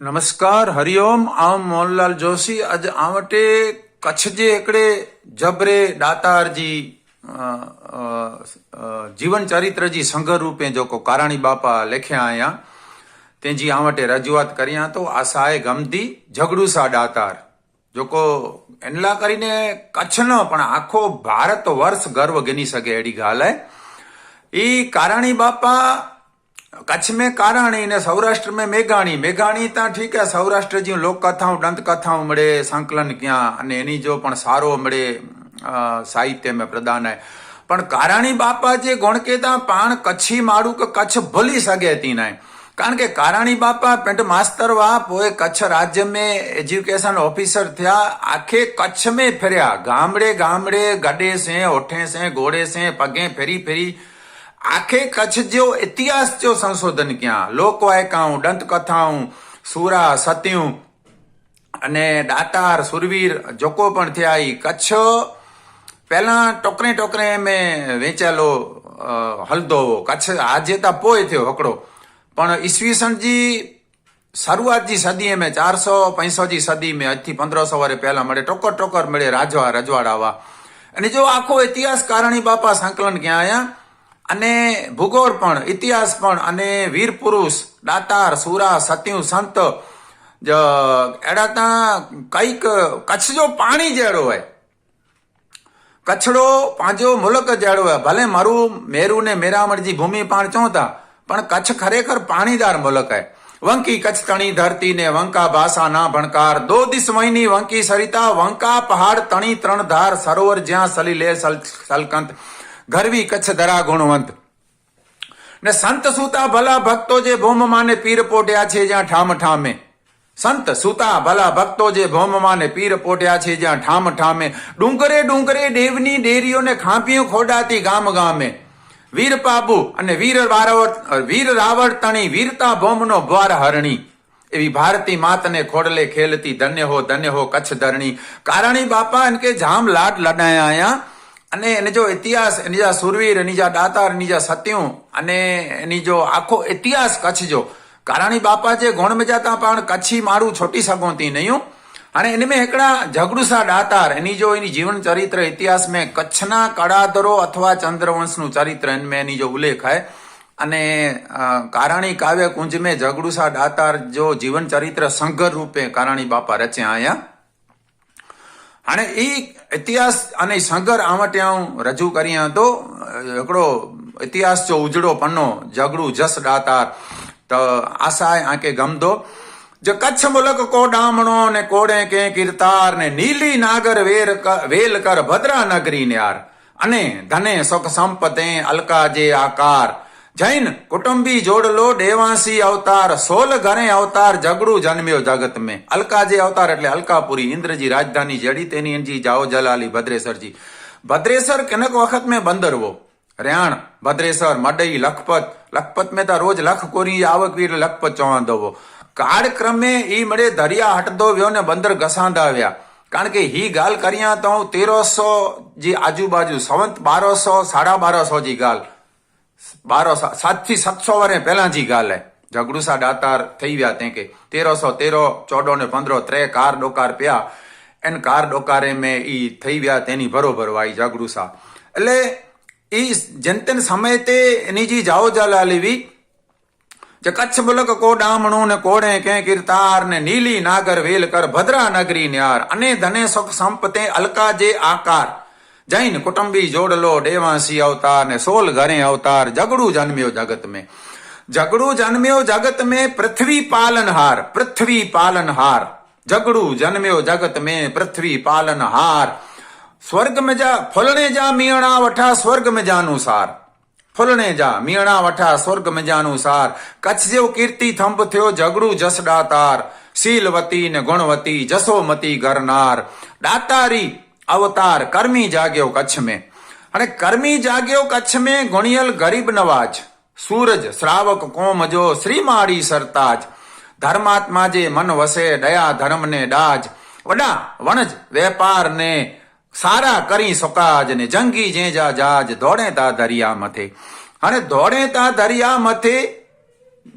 નમસ્કાર, હરિઓમ, આમ મોહનલાલ જોશી. આજ આમટે કચ્છ જે એકડે જબરે દાતારજી જીવન ચરિત્રજી સંઘ રૂપે જો કો કારાણી બાપા લેખ્યા આયા, તેજી આમટે રજૂઆત કર્યા તો આશાએ ગમતી ઝઘડુસા દાતાર. જોકો એનલા કરીને કચ્છનો પણ આખો ભારત વર્ષ ગર્વ ગણી શકે એડી ગાલે એ કારાણી બાપા कच्छ में काराणी ने सौराष्ट्र में मेघाणी मेघाणी ता ठीक है सौराष्ट्र जी लोक कथाओं दंत कथाओं मड़े संकलन क्या અને એની જો પણ સારો મળે સાહિત્યમાં પ્રદાન હે. પણ કારાણી બાપા જે ગોણકેતા પાણ કચ્છી માડું કે કચ્છ ભૂલી શકે તી ના કારણ કે કારાણી બાપા પેન્ટ માસ્તર વા પોએ કચ્છ રાજ્ય મેં એજ્યુકેશન ઓફિસર થયા, આખે કચ્છ મેં ફેર્યા. ગામડે ગામડે ગડે સે, ઓઠે સે ઘોડે સે, પગે ફેરી ફેરી આખे કચ્છ જેવો ઇતિહાસ જો સંશોધન ક્યાં? લોકવાયકાઓ દંતકથાઓ સુરા, સત્યું અને દાતાર, સુરવીર, જોકો પણ થયા એ કચ્છ. પહેલાં ટોકરે ટોકરે મેં વેચાયેલો હલદો કચ્છ. આજે તા પોય થયો હકડો. પણ ઈસવીસનજી શરૂઆતની સદી મેં, ચારસો પૈસોજી સદી મેં, આજથી પંદરસો વર્ષ પહેલા મળે, ટોકર ટોકર મળે રાજવા રજવાડાવા. અને જો આખો ઇતિહાસ કારણી બાપા સંકલન ક્યાં આયા? અને ભૂગોળ પણ, ઇતિહાસ પણ, અને વીર પુરુષ, દાતાર, સુરા સત્યુ સંત, જ એડા તાં કંઈક કચ્છ જો પાણી જેડો હોય. કચ્છડો પાંજો મુલક જેડો હોય. ભલે મારું મેરુ ને મેરામણજી ભૂમિ પાણ ચોતા પણ કચ્છ ખરેખર પાણીદાર મુલક હે. વંકી કચ્છ તણી ધરતી ને વંકા ભાષા ના ભણકાર. દો દિસ વંકી સરિતા, વંકા પહાડ તણી ત્રણ ધાર, સરોવર જ્યાં સલી લે સલ- સલકંત. ગરવી કચ્છ ધરા ગુણવંત. ને સંત સુતા ભલા ભક્તો જે ભૌમ માને પીર પોટ્યા છે જ્યાં ઠામ ઠામે. સંત સુતા ભલા ભક્તો જે ભૌમ માને પીર પોટ્યા છે જ્યાં ઠામ ઠામે. ડુંગરે ડુંગરે દેવની ડેરીઓને ખાંપિયું ખોડાતી ગામ ગામે. વીર પાબુ અને વીર વારાવર વીર રાવળ તણી વીરતા ભૌમનો દ્વાર હરણી. એવી ભારતી માતને ખોડલે ખેલતી ધન્ય હો ધન્ય હો કચ્છ ધરણી. કારણી બાપા એન કે જામ લાડ લડાયા અને એને જો ઇતિહાસ, એની જા સુરવીર, એની જા દાતાર, એની જા સત્યું અને એની જો આખો ઇતિહાસ કચ્છ જો કારાણી બાપા જે ગોણ મજાતા પણ કચ્છી મારું છોટી સગોતી નહીં અને એને મેં એકડા ઝઘડુસા દાતાર, એની જો એની જીવન ચરિત્ર ઇતિહાસ મેં કચ્છના કળાધરો અથવા ચંદ્રવંશનું ચરિત્ર એને મેં એની જો ઉલ્લેખ હે. અને કારાણી કાવ્ય કુંજ મેં ઝઘડુસા દાતાર જો જીવન ચરિત્ર સંઘર રૂપે કારાણી બાપા રચ્યા અહીંયા. અને એ ઇતિહાસ અને સંગર આમટે હું રજૂ કર્યા હતો. એકડો ઇતિહાસ જો ઉજળો પન્નો જગડું જસ દાતાર તો આશાય આંકે ગમદો જો કચ્છ મુલક કો ડામણો ને કોડે કે કીર્તાર ને નીલી નાગર વેર વેલ કર ભદ્રા નગરી ને યાર અને ધને સુખ સંપતે અલકા જે આકાર. જૈન કુટુંબી જોડલો દેવાંશી અવતાર, સોલ ઘરે અવતાર ઝઘડું જન્મ્યો જગત મેં. અલકાજી અવતાર એટલે અલકાપુરી, ઇન્દ્રજી રાજધાની જડી તેની એનજી જાઓ જલાલી ભદ્રેસરજી. ભદ્રેસર કેનક વખત મેં બંદરવો. રેણ, ભદ્રેસર, મડઈ, લખપત. લખપત મેં તા રોજ લખ કોરી આવક વીર લખપત ચોવાંદવો કાળક્રમે ઈ મળે દરિયા હટદો વ્યો ને બંદર ગસાંધાવ્યા કારણ કે હી ગાલ કર્યા તો તેરસો જે આજુબાજુ, સંવંત બારસો, સાડા બારસો જી ગાલ. બારો સાતથી સાતસો વર્ષ પહેલાંજી જી ગાલે. જગડુસા દાતાર થઈ ગયા તે કે તેરસો તેરો ચોડો ને પંદરો, ત્રે કાર ડોકાર પ્યા. એન કાર ડોકારે મેં એ થઈ ગયા તેની બરોબર વાઈ ઝઘડુસા. એટલે એ જનતન સમય તે એની જી જાઓ જાલા લેવી જે કચ્છ મુલક કો ડામણું ને કોડે કે કીર્તાર ને નીલી નાગર વેલ કર ભદ્રા નગરી ન્યાર. અને ધને સુખ સંપતે અલકા જે આકાર. જૈન કુટુંબી જોડલો દેવાંશી અવતાર ને સોલ ઘરે અવતાર જગડું જન્મ્યો જગત મેં. જગડું જન્મ્યો જગત મેં પૃથ્વી પાલનહાર પૃથ્વી પાલનહાર. જગડું જન્મ્યો જગત મેં પૃથ્વી પાલનહાર. સ્વર્ગ મે જા ફલણે જા મિયણા વઠા સ્વર્ગ મે જાનુસાર ફૂલણે જા મીણા વઠા સ્વર્ગ મજાનું સાર કચ્છ જેવ કીર્તિ થંભ થયો, ઝઘડું જસ દાતાર શીલવતી ને ગુણવતી જસોમતી ગરનાર. દાતારી અવતાર, કર્મી જાગ્યો કચ્છ મેં અને કર્મી જાગ્યો કચ્છ મેં ગુણિયલ ગરીબ નવાજ. સૂરજ, શ્રાવક કોમ જો શ્રી માડી સરતાજ. ધર્માત્મા જે મન વસે, દયા ધર્મ ને ડાજ. વડા, વણજ વેપાર ને સારા કરી સોકાજ ને જંગી જે જા જાજ દોડે તા દરિયા મથે. અને દોડે તા દરિયા મથે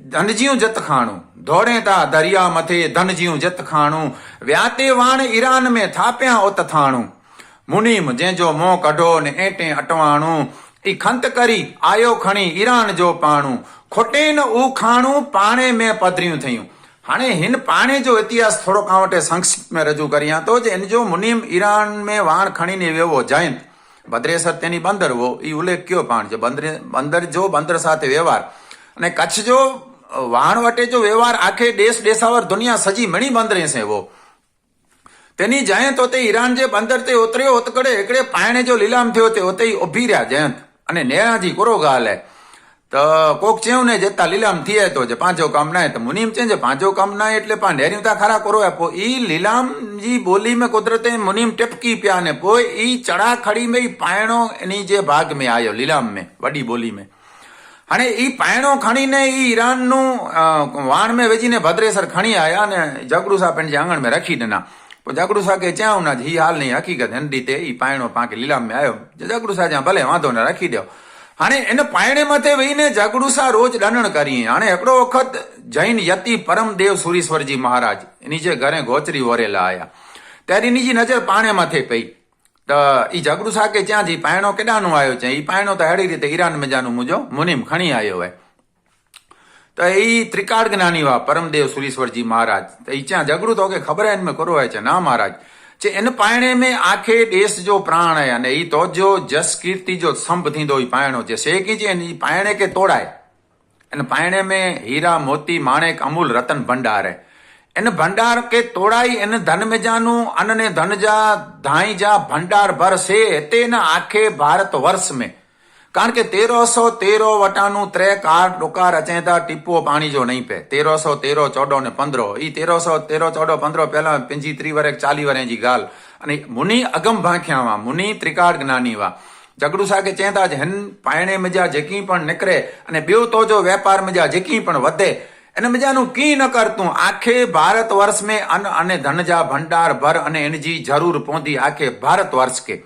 ધનજીયું જત ખાણું ધોડે તા દરિયા મથે ધનજીયું જીવ જત ખાણું વ્યાતે વાણ ઈરાન મેં થાપ્યા ઓત થાણું મુનિમ જેજો મોં કઢો ને એટે અટવાણું, ઈ ખંત કરી, આયો ખણી ઈરાન જો પાણું. ખોટે ન ઉખાણું પાણે મેં પધર્યું થયું. હાણે હિન પાણે જો ઇતિહાસ થોડોક આવટે સંક્ષિપ્તમાં રજૂ કર્યા તો જ એને જો મુનિમ ઈરાન મેં વાણ ખણીને વેવો જયંત ભદ્રેસર તેની બંદર વો, ઈ ઉલ્લેખ કયો પાણ છે? બંદર બંદર જો, બંદર સાથે વ્યવહાર. અને કચ્છ જો, વાણ વટે જો વ્યવહાર આખે દેશ દેશાવર દુનિયા સજી મણી બંદરે છે એવો તેની જયંત હોતે ઈરાન જે બંદર તે ઉતર્યો ઓતકડે એકડે પાયણે જો લીલામ થયો તે હોતે ઊભી રહ્યા જયંત. અને નેણાથી કોરો ગાલે તો કોક ચેવ ને જતા લીલામ થયે તો જે પાંચો કામના તો મુનિમ છે જે પાંચો કામના એટલે પા નેર્યું તા ખરા કરો આપો ઈ લીલામજી બોલી મેં કુદરતે મુનિમ ટેપકી પ્યા ને પોઈ ઈ ચડા ખડી મેં પાયણો એની જે ભાગ મેં આવ્યો લીલામ મેં, વડી બોલી મેં. અને એ પાયણો ખણીને એ ઈરાનનું વાણ મેં વેચીને ભદ્રેસર ખણી આવ્યા અને જગડુસા પેન્ટ આંગણ મેં રાખી દેના. પણ જાગડુ શાહ કે ચ્યાં ના જ એ હાલની હકીકત એની રીતે એ પાયણો પાંકે લીલામે આવ્યો. જાગડુ શાહ જ્યાં ભલે વાંધો ને, રાખી દો. અને એને પાયણે મતે વહીને જાગડુ શાહ રોજ દંડણ કરીએ. અને એકડો વખત જૈન યતિ પરમદેવ સુરીશ્વરજી મહારાજ, એની જે ઘરે ગોચરી વરેલા આયા. ત્યારે એની જે નજર પાણે માથે પઈ. એ જાગડુ શાહ કે જ્યાં જે પાયણો કેડાનો આવ્યો છે. એ પાયણો તો હેડી રીતે ઈરાન મજાનું મુજો, મુનિમ ખણી આવ્યો હોય. તો એ ત્રિકાળ જ્ઞાની વા પરમદેવ સુરીશ્વરજી મહારાજ. તો એ ત્યાં જાગૃત હો કે ખબર હે, એમને કરો છે. ના, મહારાજ. જે એને પાયણે મેં આખે દેશ જો પ્રાણ હે અને એ તો જો જસ કીર્તિ જો સંપ થીંદો એ પાયણો જે શેકી છે એ પાયણે કે તોડાય? અને પાયણે મેં હીરા, મોતી, માણેક, અમૂલ, રતન ભંડાર હે. એને ભંડાર કે તોડાઈ, એને ધન મેજાનું અનને ધનજા ધાઈ જા ભંડાર ભર સે તેના આખે ભારત વર્ષ મેં. કારણ કે તેરસો તેરો વટાનું ત્રેક, આઠ ડોકાર અચે તા ટીપો પાણી જો નહીં પે. તેરસો તેરો ચોડો ને પંદરો. ઈ તેરસો તેરો ચોડો પંદરો પહેલા પિંજી ત્રિવરે ચાલી વરે જી ગાલ. અને મુનિ અગમ ભાંખ્યા મુનિ ત્રિકાળ જ્ઞાની વા જગડુ સા કે ચેતા જ હન, પાયણે મજા જેકી પણ નીકળે અને બ્યો તો જો વેપાર મજા જેકી પણ વધે, એને મજાનું કી ન કરતું. આખે ભારત વર્ષ में અન્ન અને ધન જા ભંડાર ભર અને એનજી જરૂર પહોંચી આખે ભારત વર્ષ કે.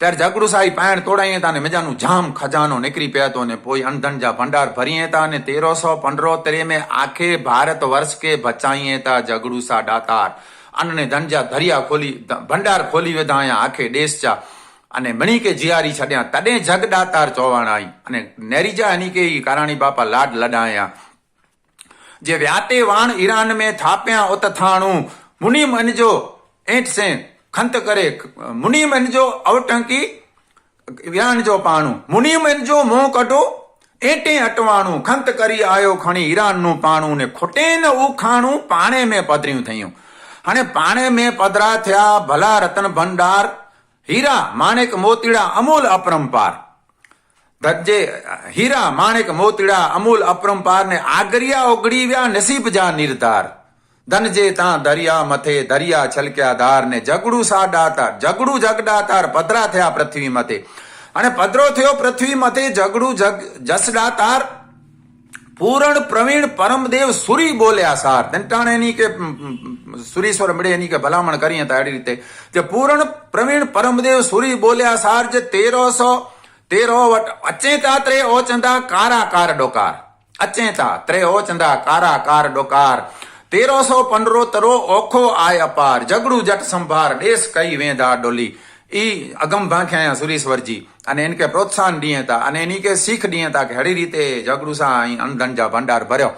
ત્યારે ઝઘડું સાહી પાયણ તોડાઈ હતા અને મજાનું જામ ખજાનો નીકળી પહેતો ને પોઈ અનધન જા ભંડાર ભરી હતા અને તેરસો પંડરોતરે મેં આખે ભારત વર્ષ કે બચાઈએ હતા ઝઘડું સા દાતાર અન્ન ધનજા ધરિયા ખોલી ભંડાર ખોલી વેધાયા આખે જા અને મણી કે જીયારી છડ્યા તડે જગ દાતાર ચોવાણ આઈ અને નેરીજા એની કે કારાણી બાપા લાડ લડાયા. જે વ્યાતે વાણ ઈરાન में થાપ્યા ઓત થાણું મુનિ મનજો એટ સે ખંત કરે મુનિ મનજો અવટંકી વ્યાણ જો પાણું. મુનિ મનજો મોં કઢો એટે અટવાણું. ખંત કરી આયો ખણી ઈરાનનું પાણું ને ખોટે ન ઉખાણું પાણે મેં પધર્યું થયું. અને પાણે મેં પધરા થયા ભલા રતન ભંડાર, હીરા માણેક મોતીડા અમૂલ અપરંપાર. ધજ્જે, હીરા માણેક મોતીડા અમૂલ અપરંપાર ને આગરિયા ઓગળી વ્યા નસીબ જા નિર્ધાર. ધન જે તા દરિયા મથે દરિયા છલક્યા ધાર ને જગડું સા ડાતાર જગડું જગ ડાતાર પધરા થયા પૃથ્વી મથે અને પધરો થયો પૃથ્વી મથે જગડું જગ જસ ડાતાર પૂરણ પ્રવીણ પરમદેવ સુરી બોલ્યા સાર. તેંટાણે એની કે સુરીશ્વર મળે એની કે ભલામણ કરી હતા એડી રીતે. જે પૂરણ પ્રવીણ પરમદેવ સુરી બોલ્યા સાર જે તેરસો તેરો વટ અચેતા ત્રે ઓચંદા કારા કાર ડોકાર. અચેતા ત્રે ઓચંદા કારા કાર ડોકાર. તેરોસો પંદરો તરો ઓખો આય અપાર. જગડું જટ સંભાર, દેશ કઈ વેંધા ડોલી. ઈ અગમ ભાંખ્યા સુરેશ્વરજી. અને એને કે પ્રોત્સાહન ડીએ હતા અને એની કે શીખ ડીએ હતા કે હળી રીતે જગડુસા અહીં અનધંજા ભંડાર ભર્યો.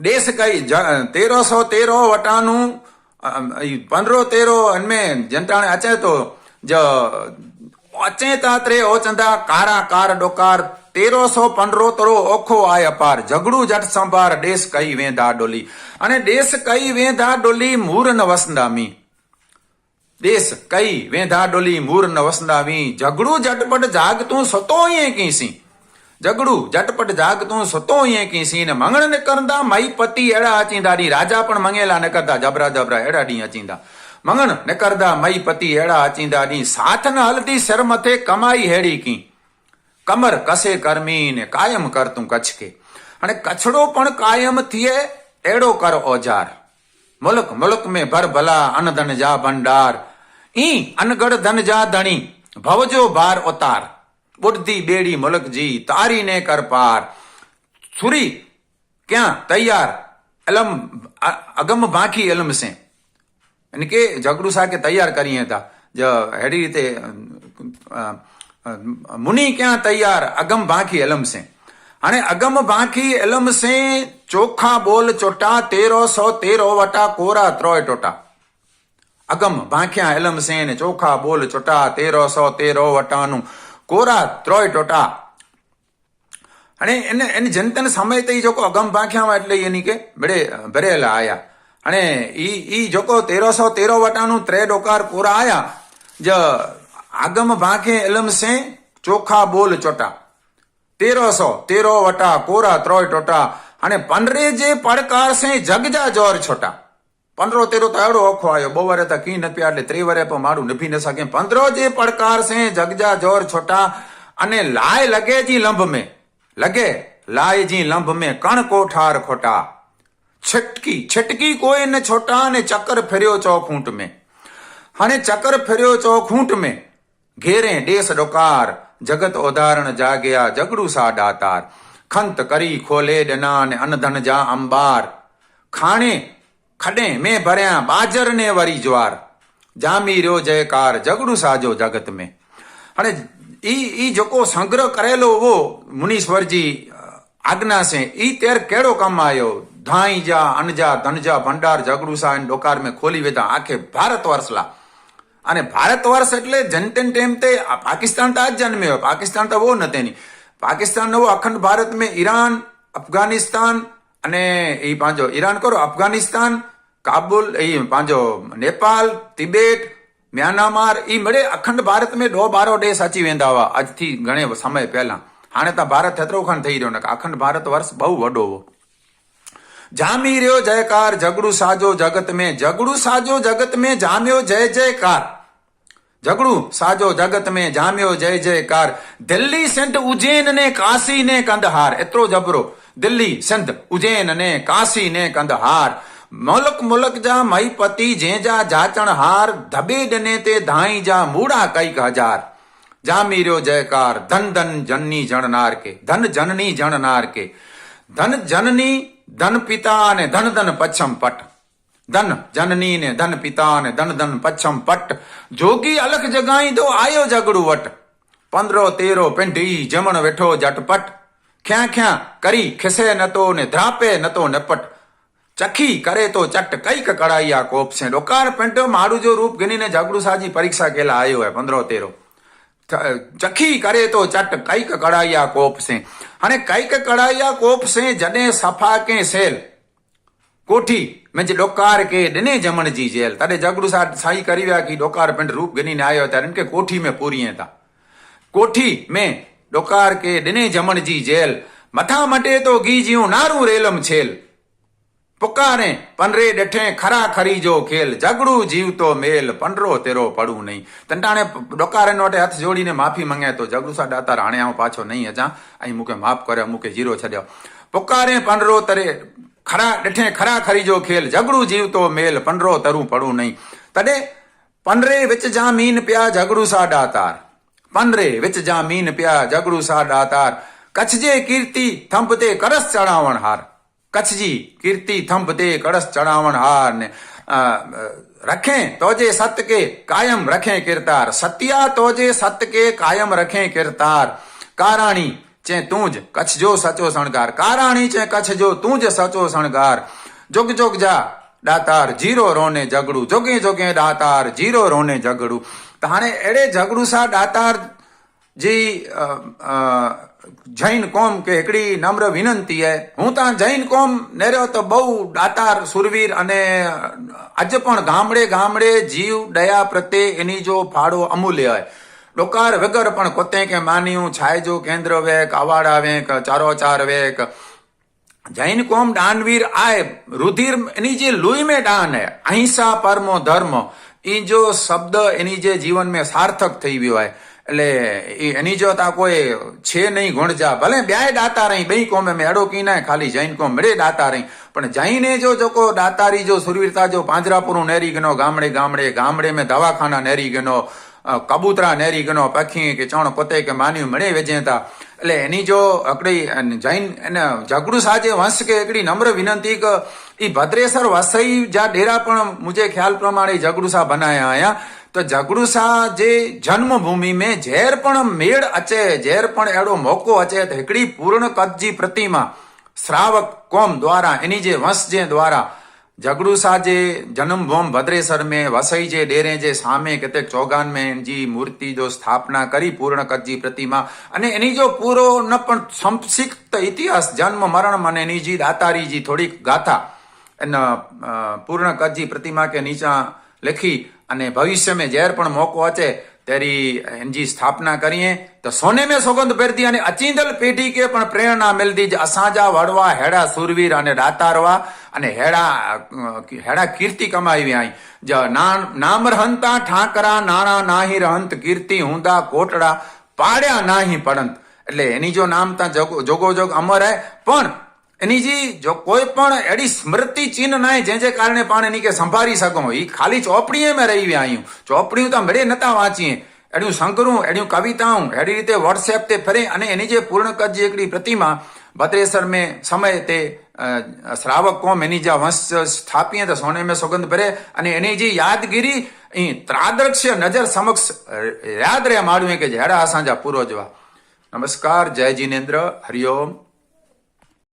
દેશ કઈ તેરસો તેરો વટાનું પંદરો તેરો અનમે જનતાણે અચે તો જ અચે તાત્રે ઓચંદા, કારા, કાર, ડોકાર તેરોસો પંદરો તરો ઓખો આય અપાર. ઝઘડું જટ સંભાર, દેશ કઈ વેંધા ડોલી. અને દેશ કઈ વેંધા ડોલી મૂર ન વસંદામી દેશ કઈ વેંધા ડોલી મૂર ન વસંદાવી ઝઘડું ઝટપટ જાગતું સતો અહીંયા કીસી. ઝઘડું ઝટપટ જાગતું સતો અહીંયા કીસી. ને મંગણ ને કરતા મઈ પતિ એડા અચીંદાડી રાજા પણ મંગેલા ન કરતા જબરા જબરા એડા ડી અચિંદા મંગણ ને કરતા મઈ પતિ એડા અચીંદાડી સાથ ન હલતી શર મથે કમાઈ હેડી કી. કમર કસે કરમીને કાયમ કરતું કચકે? અને કચડો પણ કાયમ થયે એડો કર ઓજાર. મુલક મુલક में ભર ભલા અન ધન જા ભંડાર. ઈ અનગઢ ધન જા ધણી, ભવજો ભાર ઓતાર. બુદ્ધિ બેડી મુલકજી તારી ને કર પાર. છુરી ક્યાં તૈયાર? અલમ અગમ બાકી અલમ સે. એને કે જગડુ સા કે તૈયાર કરીએ હતા જ, હેડી રીતે મુનિ ક્યાં તૈયાર? અગમ ભાંખી એલમ સે. અને અગમ ભાંખી એલમ સે ચોખા બોલ ચોટા તેરો સો તેરો વટા કોરા ત્રોય ટોટા. અગમ ભાંખ્યા એલમ સે ને ચોખા બોલ ચોટા તેરો સો તેરો વટાનું કોરા ત્રોય ટોટા. અને એને એની જનતાને સમય તો ઈ જોકો અગમ ભાંખ્યામાં એટલે એની કે બડે ભરેલા આયા. અને ઈ ઈ જોકો તેરસો તેરો વટાનું ત્રે ડોકાર કોરા આયા. જ આગમ ભાગે એલમ સે ચોખા બોલ ચોટા. તેરસો, તેરો વટા, કોરા ત્રોય ટોટા. અને પંડરે જે પડકાર સે જગજા જોર છોટા. પંદરો તેરો તો એવડો ઓખો આવ્યો બહુ વરે તો કી નપ્યા એટલે ત્રી વરે પણ મારું નફી ન શકે. પંદરો જે પડકાર છે જગજા જોર છોટા અને લાય લગે જી લંબ મેં. લગે, લાય જી લંબ મેં કણ કોઠાર ખોટા. છટકી છટકી કોઈ ને છોટા અને ચક્કર ફેર્યો ચો ખૂંટ મેં. અને ચક્કર ફેર્યો ચો ખૂંટ મેં. ઘેરે ડેસ ડોકાર, જગત ઓધારણ જાગ્યા જગડુ સા ડાતાર ખંત કરી ખોલે ડના ને અનધન જા અંબાર. ખાણે, ખડે મેં ભર્યા બાજર ને વરી જ્વાર. જામી રહ્યો જયકાર જગડુ સાજો જગત મેં. અને ઈ ઈ જોકો સંગ્રહ કરેલો વો મુનીશ્વરજી આજ્ઞા છે, ઈ તેર કેડો કામ આવ્યો ધાઈ જા અનજા ધનજા ભંડાર જગડુસા અને ડોકાર મેં ખોલી વેતા આખે ભારત વર્ષલા અને ભારત વર્ષ એટલે જનતેન ટેમ તે પાકિસ્તાન તો આજ જન્મ્યો પાકિસ્તાન તો બહુ નથી એની પાકિસ્તાન નવો અખંડ ભારત મેં ઈરાન, અફઘાનિસ્તાન અને એ પાંજો, ઈરાન કરો, અફઘાનિસ્તાન, કાબુલ, એ પાંજો, નેપાલ, તિબેટ, મ્યાનમાર એ મળે અખંડ ભારત મેં ડો બારો ડે સાચી વેંદા हुआ આજથી ઘણે સમય પહેલા. હાણે તો ભારત હેતરોખાન થઈ રહ્યો ને અખંડ ભારત વર્ષ બહુ વડો જામી રહ્યો જયકાર, જગડું સાજો જગત મેં, જગડું સાજો જગત મેં જામ્યો જય જયકાર. જગડું સાજો જગત મેં જામ્યો, જય જયકાર. દિલ્હી સંત ઉજ્જૈન ને કાશી ને કંદહાર. એતરો જબરો દિલ્હી સંત ઉજ્જૈન ને કાશી ને કંદહાર. મુલક મુલક જા મહીપતિ, જે જા જાચણ હાર. ધબેડ ને તે ધાઈ જા મૂડા કંઈક હજાર. જામી રહ્યો જયકાર, ધન ધન જનની જણનાર કે, ધન જનની જણનાર કે. ધન જનની ધન પિતા અને ધન ધન પચ્છમ પટ. ધન જનની ને ધન પિતા ને ધન ધન પચ્છમ પટ જોગી અલખ જગાઈ દો આયો જગડું વટ પંદરો તેરો પેંઢી જમણ વેઠો જટપટ ખ્યાં ખ્યાં કરી ખિસે નતો ને ધ્રાપે નતો નપટ ચખી કરે તો ચટ કંઈક કડાઈયા કોપ છે ડોકાર પેંટો મારું જો રૂપ ગણીને જાગડુ સાજી પરીક્ષા કેલા આયો હે પંદરો તેરો ચખી કરે તો ચટ કંઈક કડાઈયા કોપ છે અને કંઈક કડાઈયા કોપ છે જને સફા કે સેલ કોઠી મેં જે ડોકાર કે ડને જમણજી જેલ. તારે જગડુ સાઈ કરી વ્યા કી ડોકાર પેન્ટ રૂપ ગણીને આવ્યો ત્યારે કે કોઠી में પૂરી હતા કોઠી મેં ડોકાર કે ડને જમણજી જેલ. મથા મટે તો ગી જીવું નારું રેલમ છેલ. પુકારે પનરે ડઠે ખરા ખરી જો ખેલ. જગડું જીવતો મેલ પંડરો તેરો પડવું નહીં. તંટાણે ડોકારે નોટે હાથ જોડીને માફી મંગે તો જગડુ સા દાતા રાણે આવું પાછો નહીં અજા અહીં મૂકે માફ કરે, મૂકે જીરો છડ્યો. પુકારે પંડરો તરે ખરા ડઠે ખરા ખરીજો ખેલ, ઝઘડું જીવતો મેલ, પંડરો તરું પડું નહીં. તડે પંદરે વિચ જામીન પ્યા ઝઘડું સા દાતાર પંદરે વિચ જામીન પ્યા ઝઘડું સા દાતાર કચ્છ જે કીર્તિ થંપ તે કરસ ચડાવણ હાર. કચ્છજી કીર્તિ થંપ તે કરસ ચડાવણ હાર ને રખે તોજે સત કે કાયમ રખે કિરતાર. સત્યા તોજે સત કે કાયમ રખે કિરતાર. કારાણી ચે તું જ કચ્છ જો સાચો શણગાર? કારાણી છે કચ્છ જો તું જ સાચો શણગાર? જોગ જોગ જા, દાતાર જીરો રોને ઝઘડું. જોગે જોગે દાતાર જીરો રોને ઝઘડું. તો હાણે એડે ઝઘડું સા દાતાર જી જૈન કોમ કે હિકડી નમ્ર વિનંતી હે. હું તા જૈન કોમ નેર્યો તો બહુ દાતાર સુરવીર અને આજે પણ ગામડે ગામડે જીવ દયા પ્રત્યે એની જો ફાળો અમૂલ્ય હોય ડોકાર વગર પણ કોતે કે માન્યું છાય જો કેન્દ્ર વેક, આવાડા વેક ચારો ચાર વેક. જૈન કોમ દાનવીર આય, રુધિર એની જે લોહી મેં ડાન હે, અહિંસા પરમો ધર્મ. એ જો શબ્દ એની જે જીવન મેં સાર્થક થઈ ગયો હોય એટલે એની જો તા કોઈ છે નહીં ગુણજા, ભલે બે દાતા રહી બે કોમે મેં અડો કી ના, ખાલી જૈન કોમ મળે દાતા રહી. પણ જૈને જો જોકો દાતારી જો સુરવીરતા જો પાંજરાપુરું નેરી ગનો ગામડે ગામડે ગામડે મેં દવાખાના નેરી ગનો કબૂતરા નેરી ગનો પખી કે ચણ કોતે કે માન્યું મળે વેજેતા એટલે એની જો અકડી જૈન એને જાગડુ સાજે વંશ કે એકડી નમ્ર વિનંતી કે એ ભદ્રેસર વસઈ જ્યાં ડેરા પણ મુજે ખ્યાલ પ્રમાણે જગડુસા બનાયા આયા. તો જગડુસા જે જન્મભૂમિ મેં ઝેર પણ મેળ અચે, ઝેર પણ એડો મોકો અચે, તો એકડી પૂર્ણ કદજી પ્રતિમા શ્રાવક કોમ દ્વારા, એની જે વંશ જે દ્વારા ઝઘડુસા જે જન્મભૂમ ભદ્રેસર में વસઈ જે ડેરે જે સામે કેતેક ચોગાન में એનજી મૂર્તિ જો સ્થાપના કરી પૂર્ણ કદજી પ્રતિમા અને એની જો પૂરો ન પણ સંક્ષિપ્ત ઇતિહાસ જન્મ મરણ મને એની જી દાતારીજી થોડીક ગાથા એના અ, પૂર્ણ કદજી પ્રતિમા કે નીચા લખી અને ભવિષ્ય में ઝેર પણ મોકો અચે તેરી એનજી સ્થાપના કરીએ તો સોને મેં સોગંદ પહેરતી અને અચિંદલ પેઢી કે પણ પ્રેરણા મિલતી જ અસાજા વડવા હેડા સુરવીર અને દાતારવા અને હેડા હેડા કીર્તિ કમાવી આઈ જ નામ રહંતા ઠાકરા નાણા નાહી રહંત કીર્તિ હુંદા કોટડા પાડ્યા નાહી પડંત એટલે એની જો નામ ત્યાં જોગો, જોગ અમર હે, પણ એની જે જો કોઈ પણ એડી સ્મૃતિ ચિહ્ન ના જે જે કારણે પાણ એની કે સંભાળી શકો એ ખાલી ચોપડીએ મેં રહી આયું. ચોપડીયું તો મળે નતા વાંચીએ. એડિયું સંકરું એડિયું કવિતાઓ એડી રીતે વોટ્સએપ તે ફરે અને એની જે પૂર્ણ કદ એકડી પ્રતિમા, ભદ્રેસર મેં સમય તે શ્રાવક કોમ એની જે વંશ સ્થાપીએ તો સોને મેં સોગંદ ભરે અને એની જે યાદગીરી, ઈ ત્રાદૃશ્ય નજર સમક્ષ યાદ રહે માડું કે જેડા અસાંજા પૂર્વજવા જવા. નમસ્કાર, જય જીનેન્દ્ર હરિઓમ